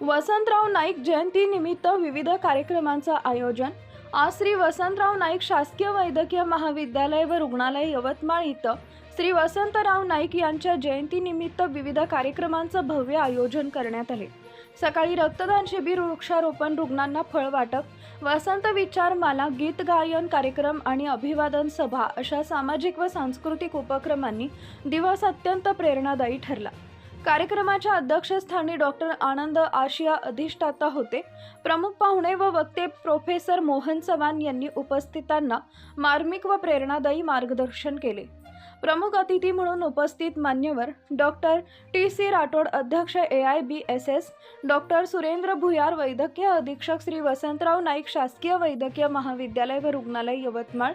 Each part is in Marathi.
वसंतराव नाईक जयंतीनिमित्त विविध कार्यक्रमांचं आयोजन. आज श्री वसंतराव नाईक शासकीय वैद्यकीय महाविद्यालय व रुग्णालय यवतमाळ इथं श्री वसंतराव नाईक यांच्या जयंतीनिमित्त विविध कार्यक्रमांचं भव्य आयोजन करण्यात आले. सकाळी रक्तदान शिबिर वृक्षारोपण रुग्णांना फळ वाटप वसंत विचारमाला गीत गायन कार्यक्रम आणि अभिवादन सभा अशा सामाजिक व सांस्कृतिक उपक्रमांनी दिवस अत्यंत प्रेरणादायी ठरला. कार्यक्रमाच्या अध्यक्षस्थानी डॉक्टर आनंद आशिया अधिष्ठाता होते. प्रमुख पाहुणे व वक्ते प्रोफेसर मोहन चव्हाण यांनी उपस्थितांना मार्मिक व प्रेरणादायी मार्गदर्शन केले. प्रमुख अतिथी म्हणून उपस्थित मान्यवर डॉक्टर टी सी राठोड अध्यक्ष A I B S S doctor Surendra Bhuyar वैद्यकीय अधीक्षक श्री वसंतराव नाईक शासकीय वैद्यकीय महाविद्यालय व रुग्णालय Yavatmal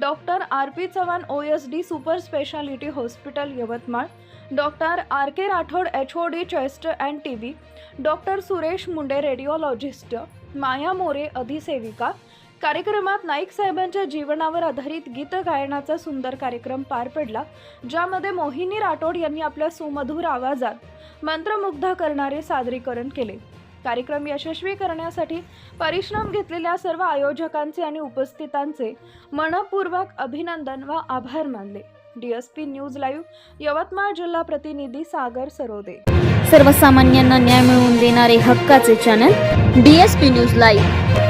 doctor R P Chavan O S D super speciality hospital Yavatmal doctor R K Rathod H O D chest and T B doctor Suresh Munde radiologist Maya More अधिसेविका कार्यक्रमात नाईक साहेबांच्या जीवनावर आधारित गीत गायनाचा सुंदर कार्यक्रम पार पडला ज्यामध्ये मोहिनी राठोड यांनी आपल्या सुमधुर आवाजात मंत्रमुग्ध करणारे सादरीकरण केले. कार्यक्रम यशस्वी करण्यासाठी परिश्रम घेतलेल्या सर्व आयोजकांचे आणि उपस्थितांचे मनपूर्वक अभिनंदन व आभार मानले. डीएसपी न्यूज लाईव्ह यवतमाळ जिल्हा प्रतिनिधी सागर सरोदे. सर्वसामान्यांना न्याय मिळवून देणारे हक्काचे channel D S P news live.